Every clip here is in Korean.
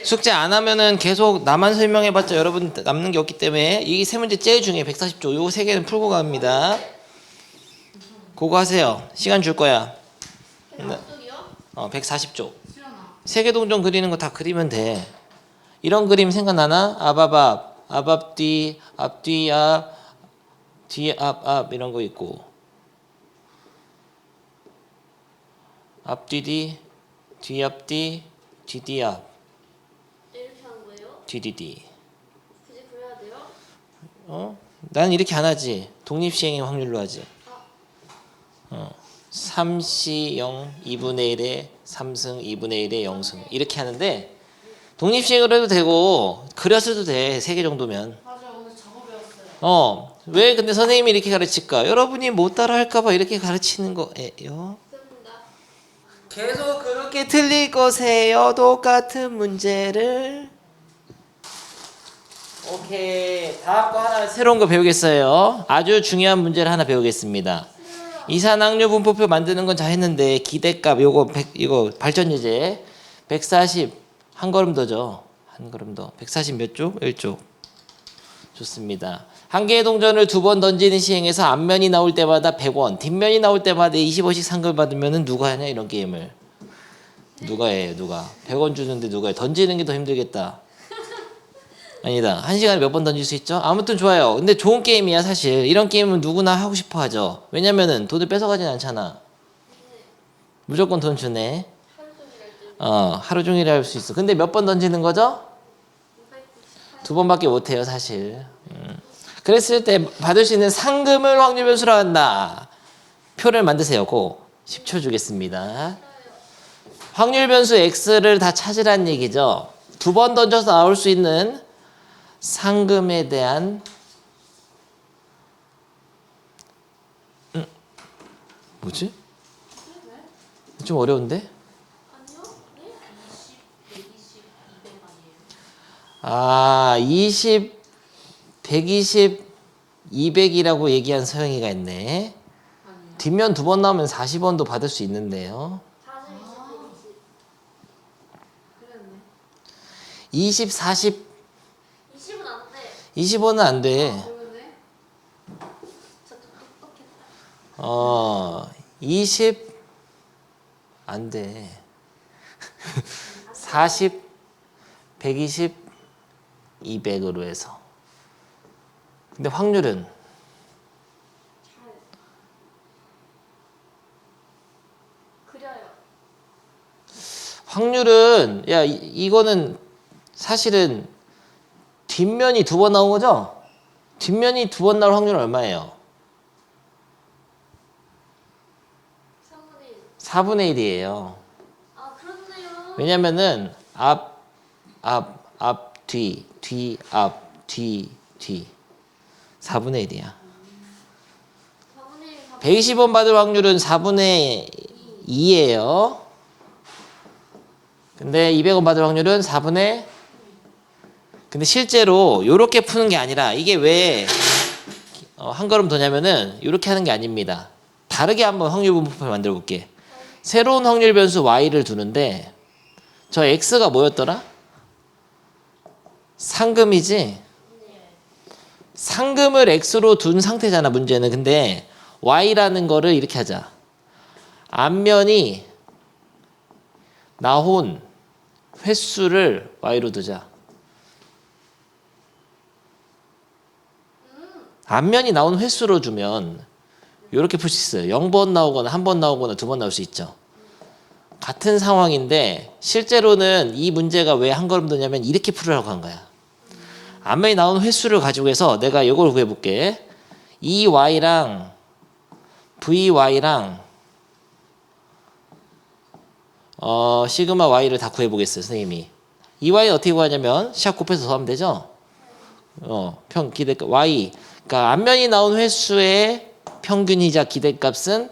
숙제 안 하면은 계속 나만 설명해봤자 여러분 남는 게 없기 때문에 이 세 문제 제일 중요해. 140조. 요 세 개는 풀고 갑니다. 그거 하세요. 시간 줄 거야. 백쪽이요? 어 140조. 수연아. 세계 동전 그리는 거 다 그리면 돼. 이런 그림 생각나나? 아바밥 아밥뒤 앞뒤 앞 뒤 앞 앞 이런 거 있고. 앞뒤 뒤 뒤 앞뒤 뒤뒤 앞 굳이 그래야 돼요? 어? 나는 이렇게 안 하지. 독립시행의 확률로 하지. 어. 3시 0 2분의 1에 3승 2분의 1에 0승 이렇게 하는데 독립시행으로 해도 되고 그렸어도 돼. 세 개 정도면. 맞아요. 오늘 저거 배웠어요. 어. 왜 근데 선생님이 이렇게 가르칠까? 여러분이 못 따라 할까 봐 이렇게 가르치는 거예요. 계속 그렇게 틀릴 거세요. 똑같은 문제를. 오케이. 다음 거 하나 새로운 거 배우겠어요. 아주 중요한 문제를 하나 배우겠습니다. 이산항류 분포표 만드는 건 잘 했는데 기대값 요거 100, 이거 발전 예제 140 한 걸음 더죠. 한 걸음 더. 140 몇 쪽? 1쪽. 좋습니다. 한 개의 동전을 두 번 던지는 시행에서 앞면이 나올 때마다 100원, 뒷면이 나올 때마다 20원씩 상금 받으면은 누가 하냐 이런 게임을. 누가 해요, 누가? 100원 주는데 누가 해? 던지는 게 더 힘들겠다. 아니다. 한 시간에 몇 번 던질 수 있죠? 아무튼 좋아요. 근데 좋은 게임이야, 사실. 이런 게임은 누구나 하고 싶어 하죠. 왜냐면은 돈을 뺏어가진 않잖아. 무조건 돈 주네. 어, 하루 종일 할 수 있어. 근데 몇 번 던지는 거죠? 598. 두 번밖에 못 해요, 사실. 음. 그랬을 때 받을 수 있는 상금을 확률 변수로 한다. 표를 만드세요. 고 10초 주겠습니다. 확률 변수 x를 다 찾으란 얘기죠. 두 번 던져서 나올 수 있는 상금에 대한 음, 뭐지? 좀 어려운데? 아니요? 네? 20, 120, 200 아니에요? 아, 20, 120, 200이라고 얘기한 서영이가 있네. 뒷면 두 번 나오면 40원도 받을 수 있는데요. 40, 20, 120. 그랬네. 20, 40, 20은 안 돼. 20원은 안 돼. 똑똑했다. 어, 20, 안 돼. 40, 120, 200으로 해서. 근데 확률은. 확률은 야 이, 이거는 사실은 뒷면이 두 번 나온 거죠? 뒷면이 두 번 나올 확률은 얼마예요? 3분의 1. 4분의 1 이에요. 아, 그렇네요. 왜냐면은 앞, 앞, 앞, 뒤, 뒤, 앞, 뒤, 뒤. 4분의 1이야. 4분의 1, 4분의 120원 받을 확률은 4분의 2예요. 근데 200원 받을 확률은 4분의 근데 실제로 이렇게 푸는 게 아니라 이게 왜 어, 한 걸음 더냐면은 이렇게 하는 게 아닙니다. 다르게 한번 확률 분포를 만들어 볼게. 새로운 확률 변수 y를 두는데 저 x가 뭐였더라? 상금이지. 상금을 x로 둔 상태잖아 문제는. 근데 y라는 거를 이렇게 하자. 앞면이 나온 횟수를 y로 두자. 앞면이 나온 횟수로 주면 이렇게 풀 수 있어요. 0번 나오거나 한번 나오거나 두번 나올 수 있죠. 같은 상황인데 실제로는 이 문제가 왜 한 걸음 더냐면 이렇게 풀으라고 한 거야. 앞면이 나온 횟수를 가지고 해서 내가 이걸 구해볼게. 이 y랑 vy랑 어 시그마 y를 다 구해보겠어요, 선생님이. 이 y 어떻게 구하냐면 샵 곱해서 더하면 되죠. 어, 평 기대값 y. 그러니까 앞면이 나온 횟수의 평균이자 기대값은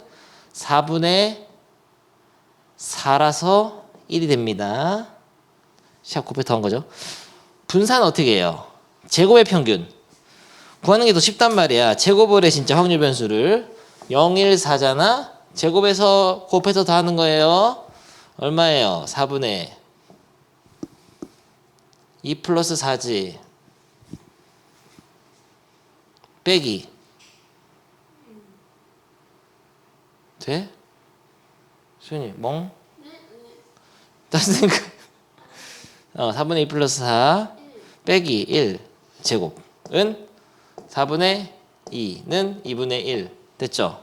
4분의 4라서 1이 됩니다. 샵 곱해 더한 거죠. 분산은 어떻게 해요? 제곱의 평균. 구하는 게 더 쉽단 말이야. 제곱을 해 진짜 확률 변수를 0, 1, 4잖아. 제곱해서 곱해서 더하는 거예요. 얼마예요? 4분의 2 플러스 4지. 빼기. 돼? 수현이 멍? 네, 네. 다시 생각. 어, 4분의 2 플러스 4 빼기 1 제곱은 4분의 2는 2분의 1 됐죠?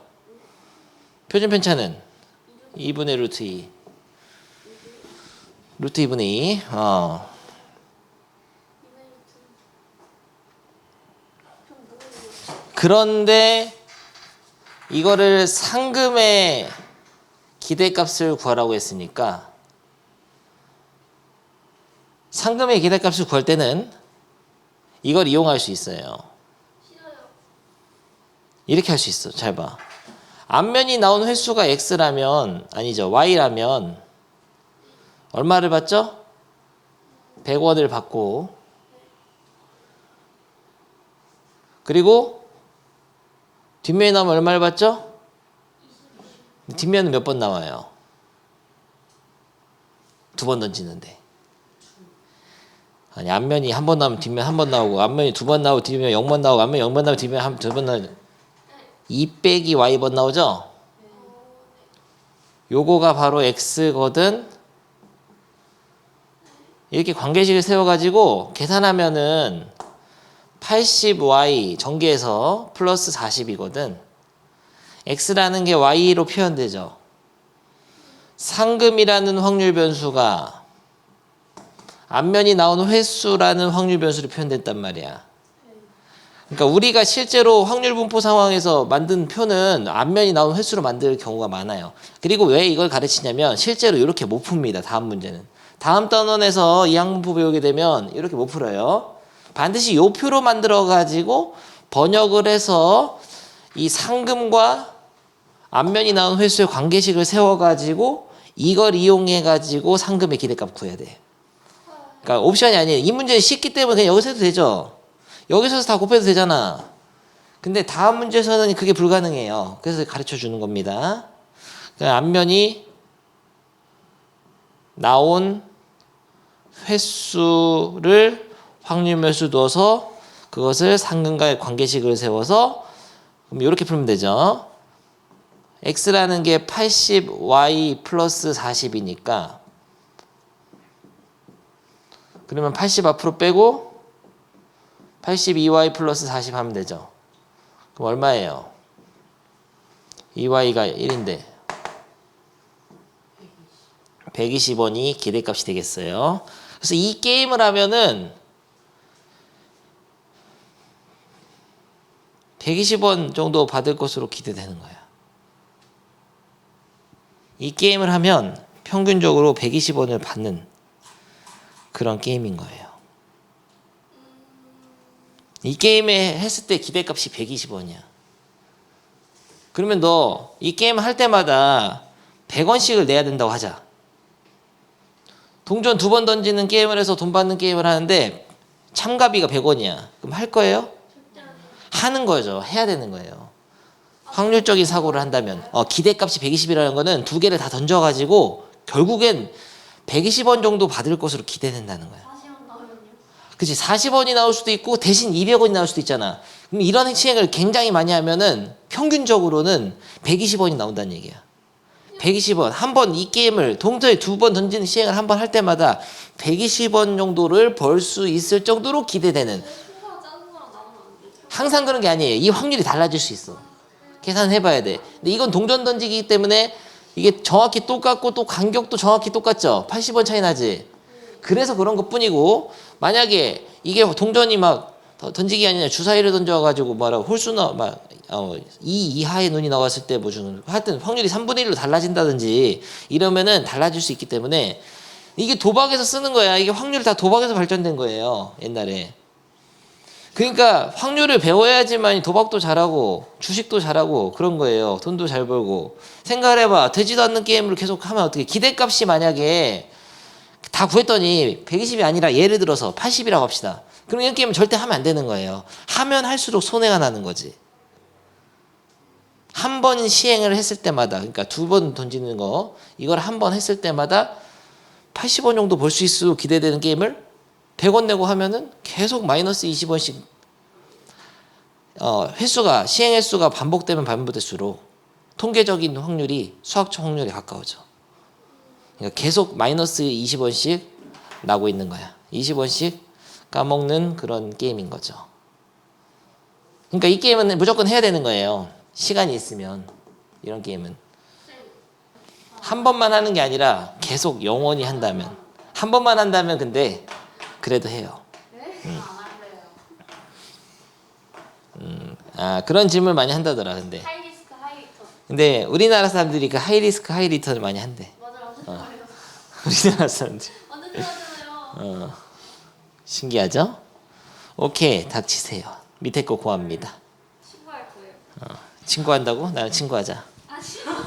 표준 편차는 2분의 루트 2 루트 2분의 2 어. 그런데 이거를 상금의 기대값을 구하라고 했으니까 상금의 기대값을 구할 때는 이걸 이용할 수 있어요. 이렇게 할 수 있어. 잘 봐. 앞면이 나온 횟수가 x라면 아니죠. y라면 얼마를 받죠? 100원을 받고 그리고 뒷면이 나오면 얼마를 받죠? 뒷면은 몇 번 나와요? 두 번 던지는데. 아니 앞면이 한 번 나오면 뒷면 한 번 나오고 앞면이 두 번 나오고 뒷면 0번 나오고 앞면 0번 나오고 뒷면 한 두 번 나오고 2 빼기 y번 나오죠? 요거가 바로 x거든. 이렇게 관계식을 세워가지고 계산하면은 80y 전개해서 플러스 40이거든. x라는 게 y로 표현되죠. 상금이라는 확률 변수가 앞면이 나오는 횟수라는 확률 변수로 표현됐단 말이야. 그러니까 우리가 실제로 확률 분포 상황에서 만든 표는 앞면이 나온 횟수로 만들 경우가 많아요. 그리고 왜 이걸 가르치냐면 실제로 이렇게 못 풉니다. 다음 문제는. 다음 단원에서 이 항분포 배우게 되면 이렇게 못 풀어요. 반드시 요 표로 만들어 가지고 번역을 해서 이 상금과 앞면이 나온 횟수의 관계식을 세워 가지고 이걸 이용해 가지고 상금의 기대값 구해야 돼. 그러니까 옵션이 아니에요. 이 문제는 쉽기 때문에 그냥 여기서 해도 되죠. 여기서 다 곱해도 되잖아. 근데 다음 문제에서는 그게 불가능해요. 그래서 가르쳐 주는 겁니다. 그러니까 앞면이 나온 횟수를 확률면수 둬서 그것을 상근과의 관계식을 세워서 그럼 이렇게 풀면 되죠. x라는 게 80y 플러스 40이니까 그러면 80 앞으로 빼고 82y 플러스 40 하면 되죠. 그럼 얼마예요? 2y가 1인데 120원이 기대값이 되겠어요. 그래서 이 게임을 하면은 120원 정도 받을 것으로 기대되는 거야. 이 게임을 하면 평균적으로 120원을 받는 그런 게임인 거예요. 이 게임에 했을 때 기대값이 120원이야. 그러면 너 이 게임 할 때마다 100원씩을 내야 된다고 하자. 동전 두 번 던지는 게임을 해서 돈 받는 게임을 하는데 참가비가 100원이야. 그럼 할 거예요? 하는 거죠. 해야 되는 거예요. 확률적인 사고를 한다면 어, 기대값이 120이라는 거는 두 개를 다 던져가지고 결국엔 120원 정도 받을 것으로 기대된다는 나오면요. 그치 40원이 나올 수도 있고 대신 200원이 나올 수도 있잖아. 그럼 이런 시행을 굉장히 많이 하면은 평균적으로는 120원이 나온다는 얘기야. 120원 한 번 이 게임을 동서에 두 번 던지는 시행을 한 번 할 때마다 120원 정도를 벌 수 있을 정도로 기대되는 소가 작은 거랑 나오면 안 되죠. 항상 그런 게 아니에요. 이 확률이 달라질 수 있어. 계산해 봐야 돼. 근데 이건 동전 던지기 때문에 이게 정확히 똑같고 또 간격도 정확히 똑같죠. 80원 차이 나지. 그래서 그런 것 뿐이고 만약에 이게 동전이 막 더- 던지기 아니라 주사위를 던져가지고 뭐라 홀수나 막 어, 2 이하의 눈이 나왔을 때 뭐 주는 하여튼 확률이 3분의 1로 달라진다든지 이러면은 달라질 수 있기 때문에 이게 도박에서 쓰는 거야. 이게 확률이 다 도박에서 발전된 거예요. 옛날에. 그러니까 확률을 배워야지만 도박도 잘하고 주식도 잘하고 그런 거예요. 돈도 잘 벌고. 생각을 해봐. 되지도 않는 게임을 계속 하면 어떻게 기대값이 만약에 다 구했더니 120이 아니라 예를 들어서 80이라고 합시다. 그럼 이런 게임은 절대 하면 안 되는 거예요. 하면 할수록 손해가 나는 거지. 한 번 시행을 했을 때마다 그러니까 두 번 던지는 거 이걸 한 번 했을 때마다 80원 정도 벌 수 있을 기대되는 게임을 100원 내고 하면은 계속 마이너스 20원씩 어, 횟수가 시행 횟수가 반복되면 반복될수록 통계적인 확률이 수학적 확률에 가까워져. 그러니까 계속 마이너스 20원씩 나고 있는 거야. 20원씩 까먹는 그런 게임인 거죠. 그러니까 이 게임은 무조건 해야 되는 거예요. 시간이 있으면 이런 게임은 한 번만 하는 게 아니라 계속 영원히 한다면 한 번만 한다면 근데 그래도 해요. 네? 음. 아 그런 질문 많이 한다더라. 근데 하이리스크 하이리턴. 근데 우리나라 사람들이 그 하이 리스크 하이 리턴을 많이 한대. 맞아 좋아요. 우리나라 사람들. 완전 좋아하잖아요. 어, 신기하죠? 오케이 닥치세요. 밑에 거 고합니다. 친구할 거예요. 친구한다고? 나랑 친구하자. 아 싫어.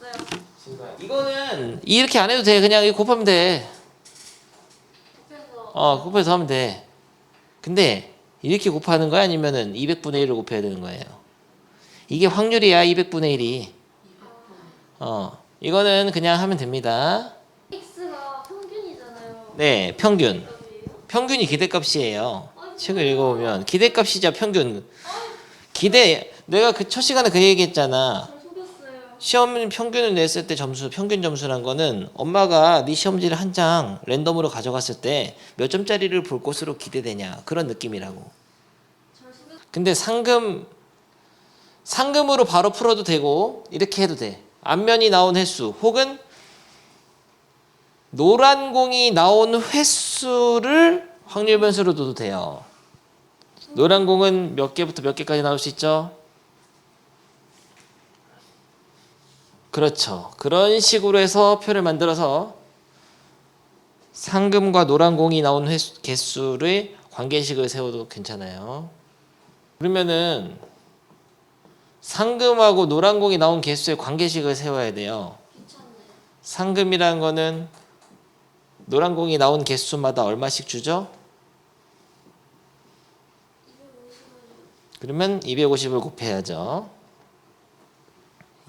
됐어요. 이거는 이렇게 안 해도 돼. 그냥 이거 곱하면 돼. 어, 곱해서 하면 돼. 근데 이렇게 곱하는 거야 아니면은 200분의 1을 곱해야 되는 거예요. 이게 확률이야 200분의 1이. 어, 이거는 그냥 하면 됩니다. x가 평균이잖아요. 네, 평균. 평균이 기대값이에요. 책을 읽어보면 기대값이자 평균. 기대 내가 그 첫 시간에 그 얘기했잖아. 시험 평균을 냈을 때 점수 평균 점수란 거는 엄마가 네 시험지를 한 장 랜덤으로 가져갔을 때 몇 점짜리를 볼 것으로 기대되냐 그런 느낌이라고. 근데 상금 상금으로 바로 풀어도 되고 이렇게 해도 돼. 앞면이 나온 횟수 혹은 노란 공이 나온 횟수를 확률 변수로 둬도 돼요. 노란 공은 몇 개부터 몇 개까지 나올 수 있죠? 그렇죠. 그런 식으로 해서 표를 만들어서 상금과 노란 공이 나온 횟수, 개수의 관계식을 세워도 괜찮아요. 그러면은 상금하고 노란 공이 나온 개수의 관계식을 세워야 돼요. 괜찮네. 상금이라는 거는 노란 공이 나온 개수마다 얼마씩 주죠? 250원. 그러면 250을 곱해야죠.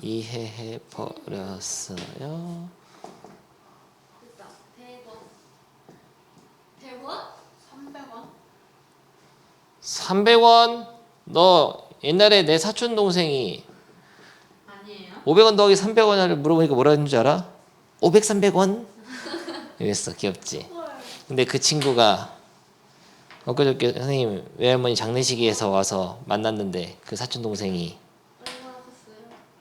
이해해 버렸어요. 됐다. 100원. 100원? 300원? 300원. 너 옛날에 내 사촌 동생이 아니에요. 500원 더하기 300원을 물어보니까 뭐라 했는 줄 알아? 500, 300원? 이랬어. 귀엽지? 헐. 근데 그 친구가 엊그저께 선생님 외할머니 장례식에서 와서 만났는데 그 사촌 동생이?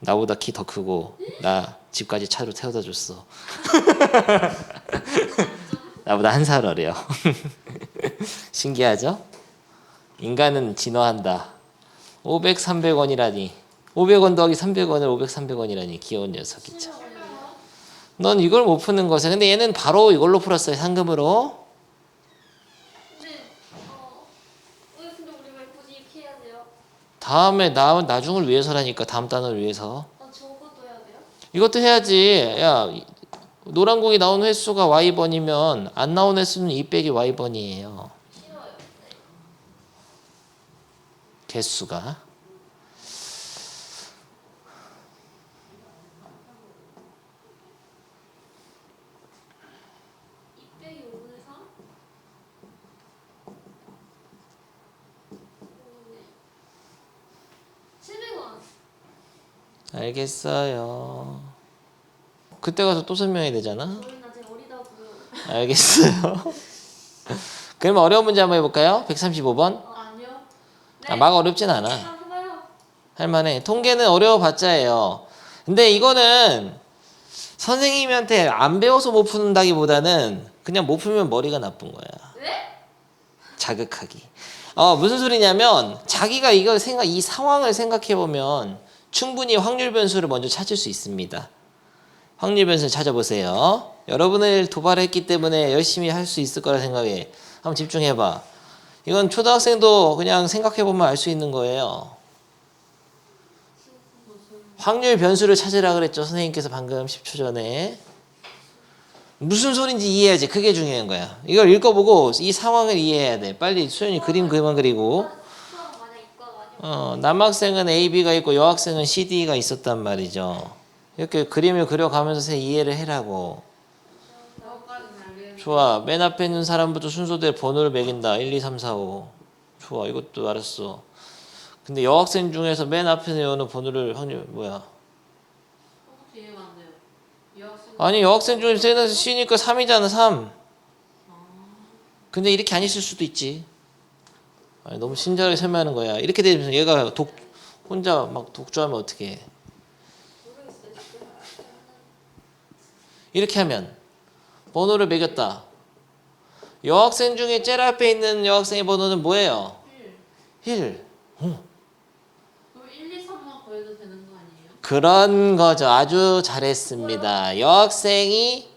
나보다 키 더 크고 나 집까지 차로 태워다 줬어. 나보다 한 살 어려. 신기하죠? 인간은 진화한다. 500, 300원이라니. 500원 더하기 300원을 500, 300원이라니 귀여운 녀석이죠. 넌 이걸 못 푸는 것에 근데 얘는 바로 이걸로 풀었어요 상금으로. 근데 어. 왜 근데 우리 왜 굳이 이렇게 해야 돼요? 다음에 나 나중을 위해서라니까 다음 단어를 위해서. 아 저것도 해야 돼요? 이것도 해야지. 야, 이- 노란 공이 나온 횟수가 y번이면 안 나온 횟수는 2 빼기 y번이에요. 싫어요. 네. 개수가. 이 빼기 5분의 3? 700원. 알겠어요. 그때 가서 또 설명해야 되잖아. 알겠어요. 그럼 어려운 문제 한번 해볼까요? 135번. 어, 아니요. 네. 아, 막 어렵진 않아. 아. 할만해. 통계는 어려워봤자예요. 근데 이거는 선생님한테 안 배워서 못 푼다기보다는 그냥 못 풀면 머리가 나쁜 거야. 네? 자극하기. 어, 무슨 소리냐면 자기가 이걸 생각 이 상황을 생각해 보면 충분히 확률 변수를 먼저 찾을 수 있습니다. 확률 변수 찾아보세요. 여러분을 도발했기 때문에 열심히 할 수 있을 거라 생각해. 한번 집중해 봐. 이건 초등학생도 그냥 생각해 보면 알 수 있는 거예요. 확률 변수를 찾으라 그랬죠. 선생님께서 방금 10초 전에. 무슨 소린지 이해해야지. 그게 중요한 거야. 이걸 읽어보고 이 상황을 이해해야 돼. 빨리 수연이 그림 그만 그리고. 어, 남학생은 A, B가 있고 여학생은 C, D가 있었단 말이죠. 이렇게 그림을 그려가면서 세 이해를 해라고. 좋아. 맨 앞에 있는 사람부터 순서대로 번호를 매긴다. 1, 2, 3, 4, 5. 좋아. 이것도 알았어. 근데 여학생 중에서 맨 앞에 내오는 번호를 확률 뭐야? 아니 여학생 중에 세는 C니까 3이잖아 3 근데 이렇게 안 있을 수도 있지 아니, 너무 친절하게 설명하는 거야 이렇게 되면 얘가 독 혼자 막 독주하면 어떻게 해. 이렇게 하면 번호를 매겼다 여학생 중에 제일 앞에 있는 여학생의 번호는 뭐예요? 1. 1 그럼 1, 2, 3만 구해도 되는 거 아니에요? 그런 거죠 아주 잘했습니다 여학생이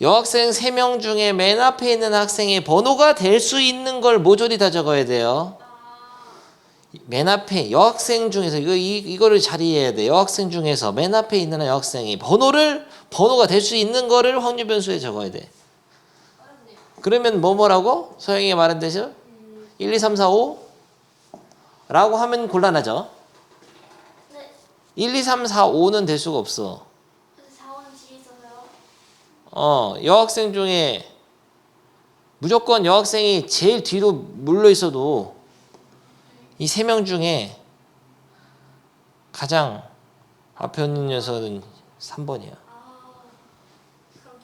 여학생 3명 중에 맨 앞에 있는 학생의 번호가 될 수 있는 걸 모조리 다 적어야 돼요 아, 맨 앞에 여학생 중에서 이거 이, 이거를 잘 이해해야 돼. 여학생 중에서 맨 앞에 있는 여학생이 번호를 번호가 될 수 있는 거를 확률 변수에 적어야 돼. 그러면 뭐 뭐라고? 소영이가 말한 대신 1, 2, 3, 4, 5 라고 하면 곤란하죠. 네. 1, 2, 3, 4, 5는 될 수가 없어. 근데 4원은 뒤에 있어서요. 어, 여학생 중에 무조건 여학생이 제일 뒤로 물러 있어도 이 세 명 중에 가장 앞에 있는 녀석은 3번이야. 아, 그럼.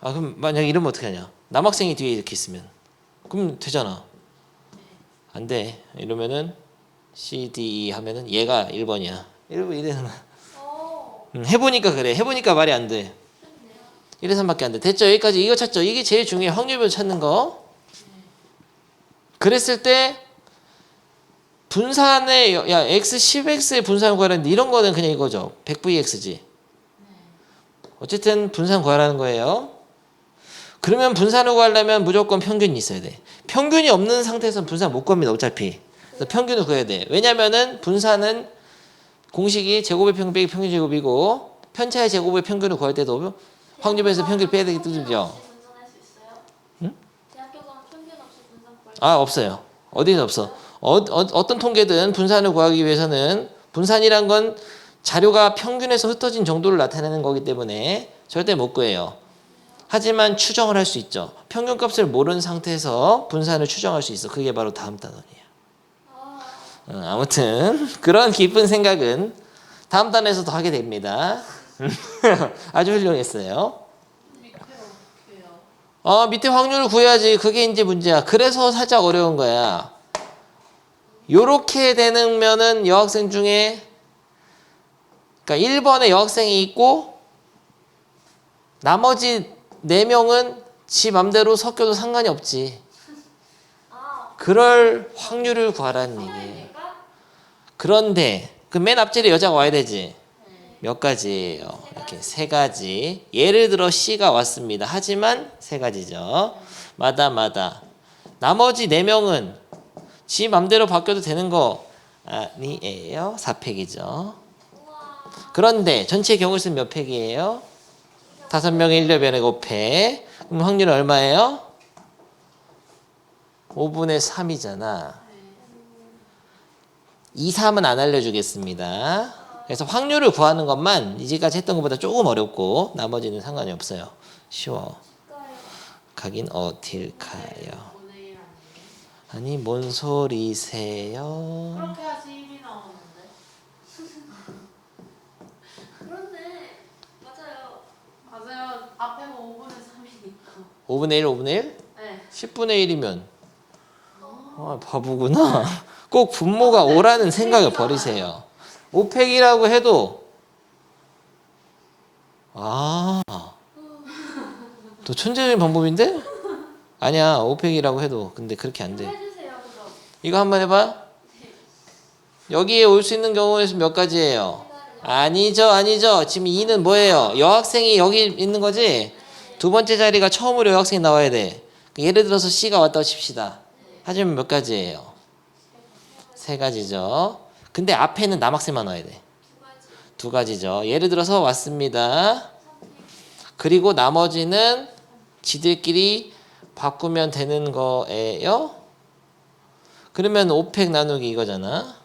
아, 그럼 만약에 이러면 어떻게 하냐? 남학생이 뒤에 이렇게 있으면. 그럼 되잖아. 안 돼. 이러면은 C, D, E 하면은 얘가 1번이야. 이러면 이래는 거야. 어, 음, 해보니까 그래. 해보니까 말이 안 돼. 그렇네요. 1, 2, 3밖에 안 돼. 됐죠? 여기까지 이거 찾죠? 이게 제일 중요해. 확률별 찾는 거. 그랬을 때 분산의 야 x 10x의 분산 구하라는데 이런 거는 그냥 이거죠. 100vx지. 어쨌든 분산 구하라는 거예요. 그러면 분산을 구하려면 무조건 평균이 있어야 돼. 평균이 없는 상태에서는 분산 못 구합니다. 어차피. 그래서 평균을 구해야 돼. 왜냐면은 분산은 공식이 제곱의 평균 빼기 평균 제곱이고 편차의 제곱의 평균을 구할 때도 확률에서 평균 빼야 있어요? 응? 아 없어요. 어디는 없어. 어, 어, 떤 통계든 분산을 구하기 위해서는 분산이란 건 자료가 평균에서 흩어진 정도를 나타내는 거기 때문에 절대 못 구해요. 하지만 추정을 할 수 있죠. 평균값을 모르는 상태에서 분산을 추정할 수 있어. 그게 바로 다음 단원이에요. 아무튼 그런 깊은 생각은 다음 단에서도 하게 됩니다. 아주 훌륭했어요. 밑에 어떻게 해요? 어, 밑에 확률을 구해야지. 그게 이제 문제야. 그래서 살짝 어려운 거야. 요렇게 되는 면은 여학생 중에 그러니까 1번에 여학생이 있고 나머지 4명은 지 맘대로 섞여도 상관이 없지. 아, 그럴 확률을 구하라는 얘기예요. 그런데 그 맨 앞줄에 여자가 와야 되지. 네. 몇 가지예요. 이렇게 세 가지. 예를 들어 C가 왔습니다. 하지만 세 가지죠. 마다 마다. 나머지 네 명은 지 맘대로 바뀌어도 되는 거 아니에요. 4팩이죠. 우와, 그런데 전체 경우 수는 몇 팩이에요? 다섯 명의 1려변에 5팩. 그럼 확률은 얼마예요? 5분의 3이잖아. 2, 3은 안 알려주겠습니다. 그래서 확률을 구하는 것만 이제까지 했던 것보다 조금 어렵고 나머지는 상관이 없어요. 쉬워. 가긴 어딜까요? 5대 1 아니에요? 아니 뭔 소리세요? 그렇게 해야지 1이 나오는데. 그렇네. 맞아요. 맞아요. 앞에가 5분의 3이니까. 5분의 1, 5분의 1? 네. 10분의 1이면 아, 바보구나. 꼭 분모가 5라는 생각을 버리세요. 5팩이라고 해도 아, 또 천재적인 방법인데? 아니야, 5팩이라고 해도 근데 그렇게 안 돼. 해주세요, 그럼. 이거 한번 해봐. 여기에 올 수 있는 경우에서 몇 가지예요? 아니죠, 아니죠. 지금 2는 뭐예요? 여학생이 여기 있는 거지? 두 번째 자리가 처음으로 여학생이 나와야 돼. 예를 들어서 C가 왔다고 칩시다. 하지만 몇 가지예요? 세 가지죠. 근데 앞에는 남학생만 와야 돼. 두 가지. 두 가지죠. 예를 들어서 왔습니다. 그리고 나머지는 지들끼리 바꾸면 되는 거예요. 그러면 5팩 나누기 이거잖아.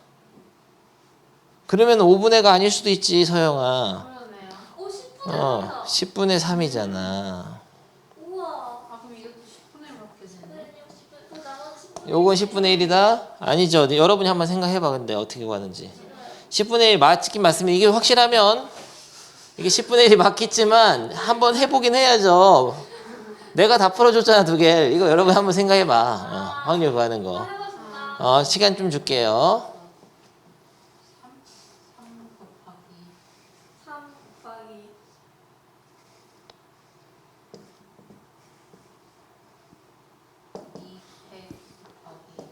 그러면 5분의 가 아닐 수도 있지, 서영아. 그러네요. 오, 10분의 어, 10분의 3이잖아. 그럼 이것도 10분의 1 밖에 되네. 네, 60분. 그 나머지 10분. 요건 10분의 1이다? 아니죠. 여러분이 한번 생각해봐. 근데 어떻게 구하는지. 10분의 1 맞긴 맞습니다. 이게 확실하면 이게 10분의 1이 맞겠지만 한번 해보긴 해야죠. 내가 다 풀어줬잖아 두 개. 이거 여러분 한번 생각해봐. 어, 확률 구하는 거. 어, 시간 좀 줄게요. 3 곱하기 3 곱하기 2 100 곱하기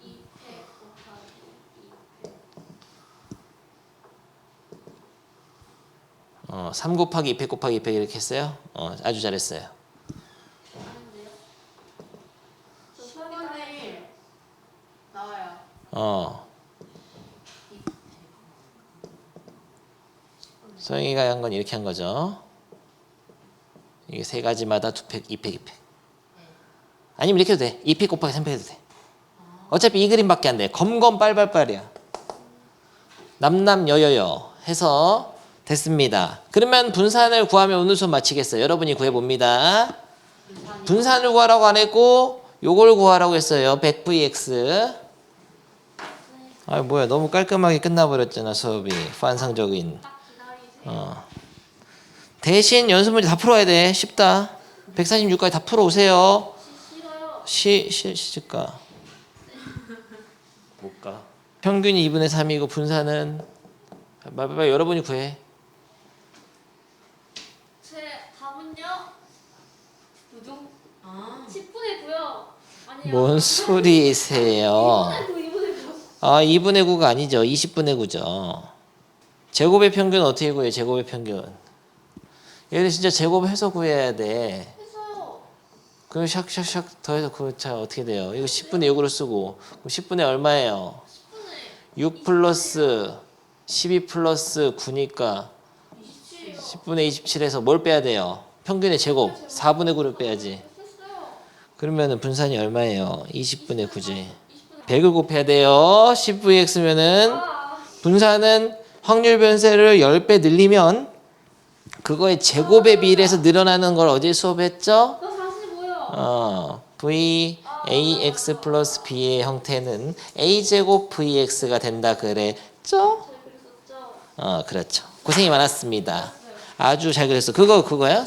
200 곱하기 200. 어, 3 곱하기 200 곱하기 200 이렇게 했어요. 어, 아주 잘했어요. 아닌데요? 저 10분의 1 나와요. 어, 2 소영이가 한 건 이렇게 한 거죠. 이게 세 가지마다 2팩, 2팩, 2팩. 아니면 이렇게 해도 돼. 2팩 곱하기 3팩 해도 돼. 어차피 이 그림밖에 안 돼. 검검 빨빨빨이야. 남남여여여 해서 됐습니다. 그러면 분산을 구하면 오늘 수업 마치겠어요. 여러분이 구해봅니다. 분산을 구하라고 안 했고 요걸 구하라고 했어요. 100vx. 아 뭐야 너무 깔끔하게 끝나버렸잖아 수업이 환상적인. 어. 대신 연습 문제 다 풀어야 돼. 쉽다. 146까지 다 풀어 오세요. 시- 싫어요. 시, 시, 시집가. 못 가. 평균이 2분의 3이고 분산은 빨리빨리 여러분이 구해. 제 답은요? 두둥. 아 10분의 9요. 아니요. 뭔 소리세요? 2분의 9, 2분의 9. 아, 2분의 9가 아니죠. 20분의 9죠. 제곱의 평균 어떻게 구해? 제곱의 평균. 얘를 진짜 제곱해서 구해야 돼. 그럼 샥샥샥 더해서 그자 어떻게 돼요? 이거 10분의 6으로 쓰고 그럼 10분의 얼마예요? 10분의 6 플러스 12 플러스 9니까 27이요. 10분의 27에서 뭘 빼야 돼요? 평균의 제곱 4분의 9를 빼야지. 그러면은 분산이 얼마예요? 20분의 9지. 20분의 100을 곱해야 돼요. 10vx면은 아, 분산은 확률 변세를 10배 늘리면 그거의 제곱에 비례해서 늘어나는 걸 어제 수업했죠? 너 45요. 어, v ax 플러스 b의 형태는 a 제곱 vx가 된다 그랬죠? 어, 그렇죠. 고생이 많았습니다. 아주 잘 그렸어. 그거 그거야?